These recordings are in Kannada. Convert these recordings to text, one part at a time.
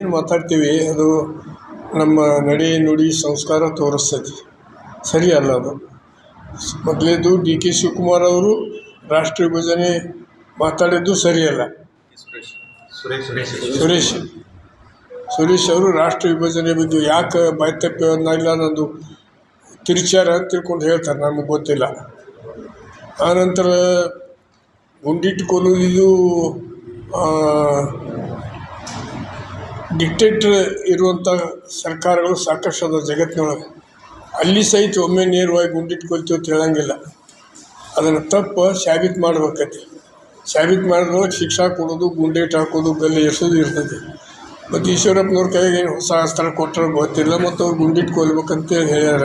ಏನು ಮಾತಾಡ್ತೀವಿ? ಅದು ನಮ್ಮ ನಡೆ ನುಡಿ ಸಂಸ್ಕಾರ ತೋರಿಸ್ತೈತಿ. ಸರಿ ಅಲ್ಲ ಅದು. ಮೊದಲೇದು ಡಿ ಕೆ ಶಿವಕುಮಾರ್ ಅವರು ರಾಷ್ಟ್ರ ವಿಭಜನೆ ಮಾತಾಡಿದ್ದು ಸರಿಯಲ್ಲ ಸುರೇಶ್. ಸುರೇಶ್ ಅವರು ರಾಷ್ಟ್ರ ವಿಭಜನೆ ಬಗ್ಗೆ ಯಾಕೆ ಬಾಯ್ತಪ್ಪ ಇಲ್ಲ ನಂದು ತಿರುಚಾರ ಅಂತ ತಿಳ್ಕೊಂಡು ಹೇಳ್ತಾರೆ, ನಮಗೆ ಗೊತ್ತಿಲ್ಲ. ಆನಂತರ ಗುಂಡಿಟ್ಟು ಕೊಲ್ಲುವುದು ಇದು ಡಿಕ್ಟೇಟ್ರ್ ಇರುವಂಥ ಸರ್ಕಾರಗಳು ಸಾಕಷ್ಟು ಅದ ಜಗತ್ತಿನೊಳಗೆ. ಅಲ್ಲಿ ಸಹಿತ ಒಮ್ಮೆ ನೇರವಾಗಿ ಗುಂಡಿಟ್ಕೊಳ್ತೀವಿ ಅಂತ ಹೇಳಂಗಿಲ್ಲ. ಅದನ್ನು ತಪ್ಪು ಸಾಬೀತು ಮಾಡ್ಬೇಕತಿ. ಸಾಬೀತು ಮಾಡಿದ್ರೆ ಶಿಕ್ಷಾ ಕೊಡೋದು ಗುಂಡೇಟ್ ಹಾಕೋದು ಗಲ್ಲಿ ಎಸೋದು ಇರ್ತದೆ. ಮತ್ತು ಈಶ್ವರಪ್ಪನವ್ರ ಕೈಗೆ ಏನು ಹೊಸ ಅಸ್ತ್ರ ಕೊಟ್ಟರೆ ಗೊತ್ತಿಲ್ಲ ಮತ್ತು ಅವ್ರು ಗುಂಡಿಟ್ಕೊಳ್ಬೇಕಂತ ಹೇಳ್ಯಾರ.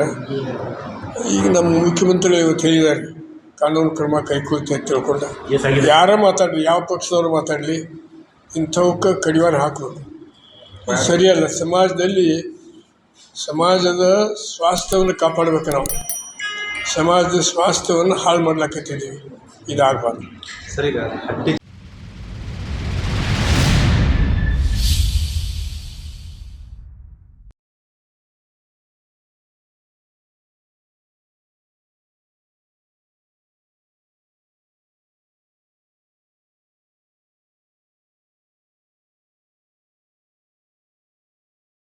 ಈಗ ನಮ್ಮ ಮುಖ್ಯಮಂತ್ರಿ ಇವತ್ತು ಹೇಳಿದ್ದಾರೆ. ಕಾನೂನು ಕ್ರಮ ಕೈಗೊಳ್ತಿ ಅಂತ ತಿಳ್ಕೊಂಡು. ಯಾರೇ ಮಾತಾಡಲಿ? ಯಾವ ಪಕ್ಷದವ್ರು ಮಾತಾಡಲಿ? ಇಂಥವಕ್ಕೆ ಕಡಿವಾರ ಹಾಕಬೇಕು. ಸರಿಯಲ್ಲ ಸಮಾಜದಲ್ಲಿ ಸಮಾಜದ ಸ್ವಾಸ್ಥ್ಯವನ್ನು ಕಾಪಾಡಬೇಕು ನಾವು. ಸಮಾಜದ ಸ್ವಾಸ್ಥ್ಯವನ್ನು ಹಾಳು ಮಾಡ್ಲಾಕತ್ತಿದ್ದೀವಿ ಇದಾಗಬಾರ್ದು. ಸರಿ